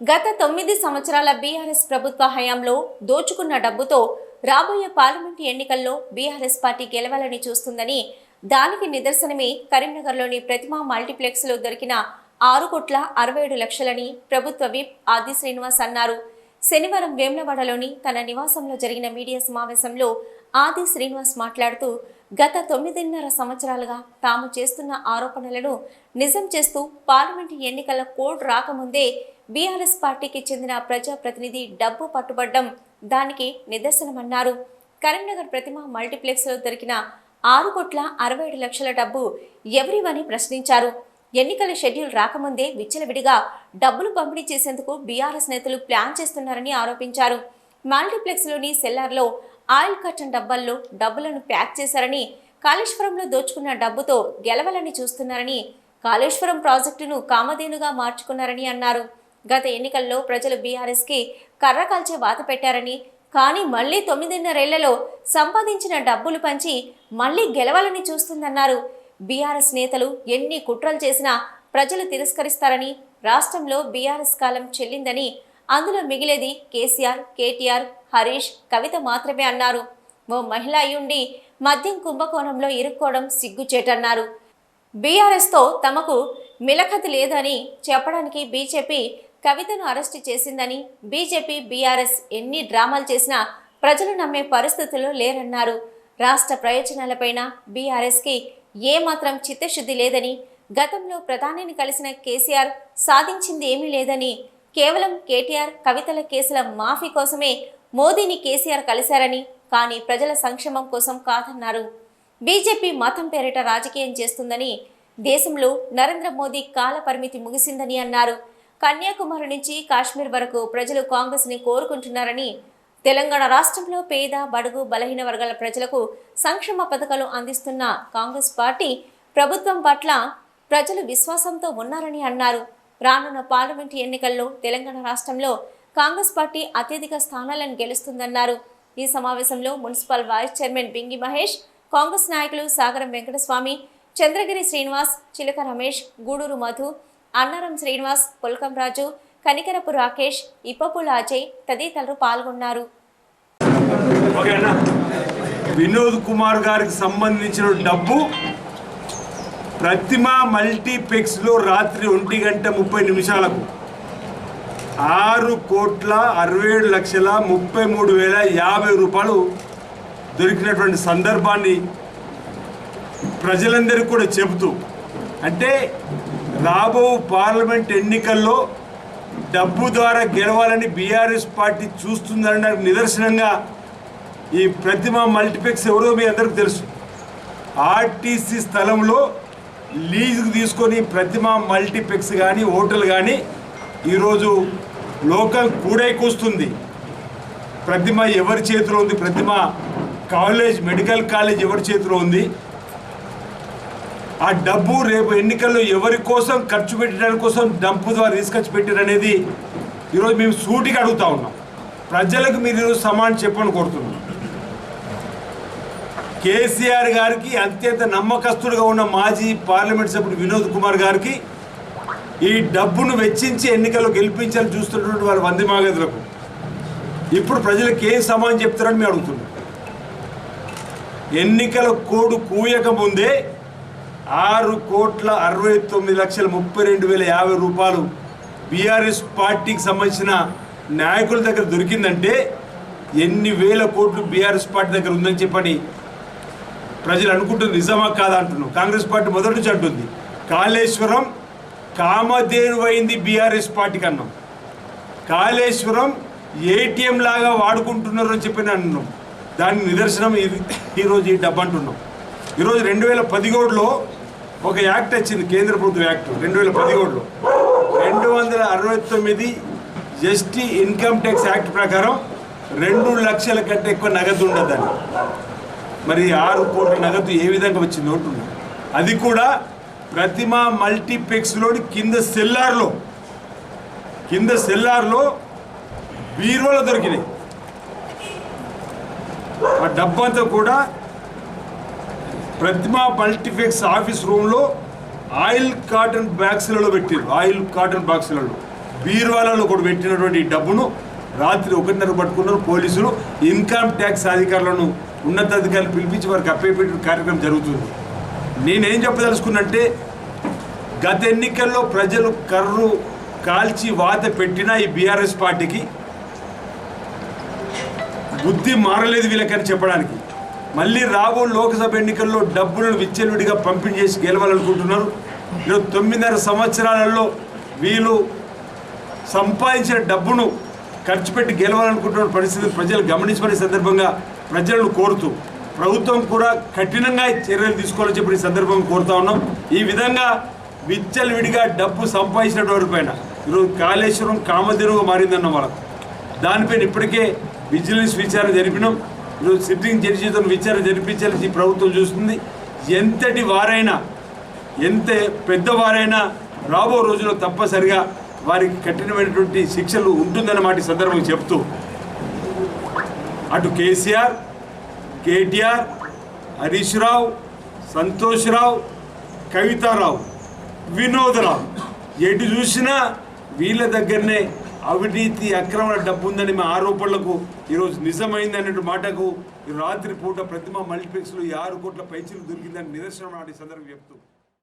గత తొమ్మిది సంవత్సరాల బీఆర్ఎస్ ప్రభుత్వ హయాంలో దోచుకున్న డబ్బుతో రాబోయే పార్లమెంటు ఎన్నికల్లో బీఆర్ఎస్ పార్టీ గెలవాలని చూస్తుందని దానికి నిదర్శనమే కరీంనగర్లోని ప్రతిమా మల్టీప్లెక్స్లో దొరికిన ఆరు కోట్ల అరవై ఏడు లక్షలని ప్రభుత్వ విప్ ఆది శ్రీనివాస్ అన్నారు. శనివారం వేములవాడలోని తన నివాసంలో జరిగిన మీడియా సమావేశంలో ఆది శ్రీనివాస్ మాట్లాడుతూ గత తొమ్మిదిన్నర సంవత్సరాలుగా తాము చేస్తున్న ఆరోపణలను నిజం చేస్తూ పార్లమెంటు ఎన్నికల కోడ్ రాకముందే బీఆర్ఎస్ పార్టీకి చెందిన ప్రజాప్రతినిధి డబ్బు పట్టుబడ్డం దానికి నిదర్శనమన్నారు. కరీంనగర్ ప్రతిమ మల్టీప్లెక్స్లో దొరికిన ఆరు కోట్ల అరవై ఏడు లక్షల డబ్బు ఎవరివని ప్రశ్నించారు. ఎన్నికల షెడ్యూల్ రాకముందే విచ్చలవిడిగా డబ్బులు పంపిణీ చేసేందుకు బీఆర్ఎస్ నేతలు ప్లాన్ చేస్తున్నారని ఆరోపించారు. మల్టీప్లెక్స్లోని సెల్లార్లో ఆయిల్ కట్టన్ డబ్బాల్లో డబ్బులను ప్యాక్ చేశారని కాళేశ్వరంలో దోచుకున్న డబ్బుతో గెలవలని చూస్తున్నారని కాళేశ్వరం ప్రాజెక్టును కామధేనుగా మార్చుకున్నారని అన్నారు. గత ఎన్నికల్లో ప్రజలు బీఆర్ఎస్కి కర్ర కాల్చే వాత పెట్టారని కానీ మళ్ళీ తొమ్మిదిన్నరేళ్ళలో సంపాదించిన డబ్బులు పంచి మళ్ళీ గెలవాలని చూస్తుందన్నారు. బీఆర్ఎస్ నేతలు ఎన్ని కుట్రలు చేసినా ప్రజలు తిరస్కరిస్తారని రాష్ట్రంలో బీఆర్ఎస్ కాలం చెల్లిందని అందులో మిగిలేది కేసీఆర్ కేటీఆర్ హరీష్ కవిత మాత్రమే అన్నారు. ఓ మహిళ అయ్యుండి మద్యం కుంభకోణంలో ఇరుక్కోవడం సిగ్గుచేటన్నారు. బీఆర్ఎస్తో తమకు మిలకతి లేదని చెప్పడానికి బీజేపీ కవితను అరెస్టు చేసిందని బీజేపీ బీఆర్ఎస్ ఎన్ని డ్రామాలు చేసినా ప్రజలు నమ్మే పరిస్థితుల్లో లేరన్నారు. రాష్ట్ర ప్రయోజనాలపైన బీఆర్ఎస్కి ఏమాత్రం చిత్తశుద్ధి లేదని గతంలో ప్రధానిని కలిసిన కేసీఆర్ సాధించింది ఏమీ లేదని కేవలం కేటీఆర్ కవితల కేసుల మాఫీ కోసమే మోదీని కేసీఆర్ కలిశారని కానీ ప్రజల సంక్షేమం కోసం కాదన్నారు. బీజేపీ మతం పేరిట రాజకీయం చేస్తుందని దేశంలో నరేంద్ర మోదీ కాల పరిమితి ముగిసిందని అన్నారు. కన్యాకుమారి నుంచి కాశ్మీర్ వరకు ప్రజలు కాంగ్రెస్ని కోరుకుంటున్నారని తెలంగాణ రాష్ట్రంలో పేద బడుగు బలహీన వర్గాల ప్రజలకు సంక్షేమ పథకాలు అందిస్తున్న కాంగ్రెస్ పార్టీ ప్రభుత్వం పట్ల ప్రజలు విశ్వాసంతో ఉన్నారని అన్నారు. రానున్న పార్లమెంటు ఎన్నికల్లో తెలంగాణ రాష్ట్రంలో కాంగ్రెస్ పార్టీ అత్యధిక స్థానాలను గెలుస్తుందన్నారు. ఈ సమావేశంలో municipal vice chairman Bingi Mahesh Congress నాయకులు సాగరం వెంకటస్వామి చంద్రగిరి శ్రీనివాస్ చిలక రమేష్ గూడూరు మధు అన్నారం శ్రీనివాస్ పుల్కం రాజు కనికరపు రాకేష్ ఇప్పపుల అజయ్ తదితరులు పాల్గొన్నారు. వినోద్ కుమార్ గారికి సంబంధించిన డబ్బు ప్రతిమ మల్టీప్లెక్స్లో రాత్రి ఒంటి గంట ముప్పై నిమిషాలకు. ఆరు కోట్ల అరవై ఏడు లక్షల ముప్పై మూడు వేల యాభై రూపాయలు దొరికినటువంటి సందర్భాన్ని ప్రజలందరికీ కూడా చెబుతూ అంటే రాబో పార్లమెంట్ ఎన్నికల్లో డబ్బు ద్వారా గెలవాలని బీఆర్ఎస్ పార్టీ చూస్తుందనడానికి నిదర్శనంగా ఈ ప్రతిమ మల్టీప్లెక్స్ ఎవరో మీ అందరికీ తెలుసు. ఆర్టీసీ స్థలంలో లీజుకు తీసుకొని ప్రతిమ మల్టీప్లెక్స్ కానీ హోటల్ కానీ ఈరోజు లోకల్ కూడైకొస్తుంది ప్రతిమ ఎవరి చేతిలో ఉంది? ప్రతిమ కాలేజ్ మెడికల్ కాలేజ్ ఎవరి చేతిలో ఉంది? ఆ డబ్బు రేపు ఎన్నికల్లో ఎవరి కోసం ఖర్చు పెట్టడానికి కోసం డబ్బు ద్వారా తీసుకొచ్చి పెట్టారనేది ఈరోజు మేము సూటికి అడుగుతా ఉన్నాం. ప్రజలకు మీరు ఈరోజు సమాన్ చెప్పని కోరుతున్నాం. కేసీఆర్ గారికి అత్యంత నమ్మకస్తుడుగా ఉన్న మాజీ పార్లమెంట్ సభ్యుడు వినోద్ కుమార్ గారికి ఈ డబ్బును వెచ్చించి ఎన్నికల్లో గెలిపించాలని చూస్తున్నటువంటి వారి వంది మాగదులకు. ఇప్పుడు ప్రజలకు ఏం సమానం చెప్తారని మేము అడుగుతున్నాం. ఎన్నికల కోడ్ కూయక ముందే ఆరు కోట్ల అరవై తొమ్మిది లక్షల ముప్పై రెండు వేల యాభై రూపాయలు బీఆర్ఎస్ పార్టీకి సంబంధించిన నాయకుల దగ్గర దొరికిందంటే ఎన్ని వేల కోట్లు బీఆర్ఎస్ పార్టీ దగ్గర ఉందని చెప్పని ప్రజలు అనుకుంటుంది నిజమా కాదా అంటున్నాం కాంగ్రెస్ పార్టీ మొదటి నుంచి అంటుంది. కాళేశ్వరం కామధేను అయింది బీఆర్ఎస్ పార్టీకి అన్నాం కాళేశ్వరం ఏటీఎం లాగా వాడుకుంటున్నారు అని చెప్పి అన్నాం దాని నిదర్శనం ఇది ఈరోజు ఈ డబ్బు అంటున్నాం. ఈరోజు రెండు వేల పదిహేడులో ఒక యాక్ట్ వచ్చింది కేంద్ర ప్రభుత్వ యాక్ట్. రెండు వేల పదిహేడులో. రెండు వందల అరవై తొమ్మిది ఎస్టీ ఇన్కమ్ ట్యాక్స్ యాక్ట్ ప్రకారం రెండు లక్షల కంటే ఎక్కువ నగదు ఉండదని మరి ఆరు కోట్ల నగదు ఏ విధంగా వచ్చింది అంటున్నా అది కూడా ప్రతిమ మల్టీప్లెక్స్లోని కింద సెల్లార్లో. కింద సెల్లార్లో బీరోలు దొరికినాయి. ఆ డబ్బంతా కూడా ప్రతిమ మల్టీప్లెక్స్ ఆఫీస్ రూమ్లో ఆయిల్ కాటన్ బాక్సులలో పెట్టారు ఆయిల్ కాటన్ బాక్సులలో. బీర్వాలలో కూడా పెట్టినటువంటి డబ్బును రాత్రి ఒకటిన్నర పట్టుకున్నారు పోలీసులు. ఇన్కమ్ ట్యాక్స్ అధికారులను ఉన్నతాధికారులు పిలిపించి వారికి అప్పేపెట్టిన కార్యక్రమం జరుగుతుంది. నేనేం చెప్పదలుచుకున్నంటే గత ఎన్నికల్లో ప్రజలు కర్రు కాల్చి వాత పెట్టిన ఈ బీఆర్ఎస్ పార్టీకి బుద్ధి మారలేదు వీళ్ళకని చెప్పడానికి. మళ్ళీ రాబో లోక్సభ ఎన్నికల్లో డబ్బులను విచ్చలవిడిగా పంపిణీ చేసి గెలవాలనుకుంటున్నారు. ఈరోజు తొమ్మిదిన్నర సంవత్సరాలలో వీళ్ళు సంపాదించిన డబ్బును ఖర్చు పెట్టి గెలవాలనుకుంటున్న పరిస్థితిని ప్రజలు గమనించమనే సందర్భంగా ప్రజలను కోరుతూ ప్రభుత్వం కూడా కఠినంగా చర్యలు తీసుకోవాలని చెప్పి ఈ సందర్భంగా కోరుతా ఉన్నాం. ఈ విధంగా విచ్చలవిడిగా డబ్బు సంపాదించిన వారి పైన ఈరోజు కాళేశ్వరం కామధేనుగా మారిందన్న వాళ్ళకు దానిపైన ఇప్పటికే విజిలెన్స్ విచారణ జరిపినాం. ఈరోజు సిట్టింగ్ జడ్జితో విచారణ జరిపించాలని ఈ ప్రభుత్వం చూస్తుంది. ఎంతటి వారైనా ఎంత పెద్దవారైనా రాబో రోజుల్లో తప్పనిసరిగా వారికి కఠినమైనటువంటి శిక్షలు ఉంటుందన్నమాట ఈ సందర్భంగా చెప్తూ అటు కేసీఆర్ కేటీఆర్ హరీష్ రావు సంతోష్ రావు కవితారావు వినోదరావు. ఎటు చూసినా వీళ్ళ దగ్గరనే అవినీతి అక్రమ డబ్బు ఉందని మా ఆరోపణలకు ఈరోజు నిజమైంది అన్నట్టు మాటకు రాత్రిపూట రాత్రి పూట ప్రతిమ మల్టీప్లెక్స్లో ఈ ఆరు కోట్ల పైచీలు దొరికిందని నిదర్శనం నాటి సందర్భం చెప్తూ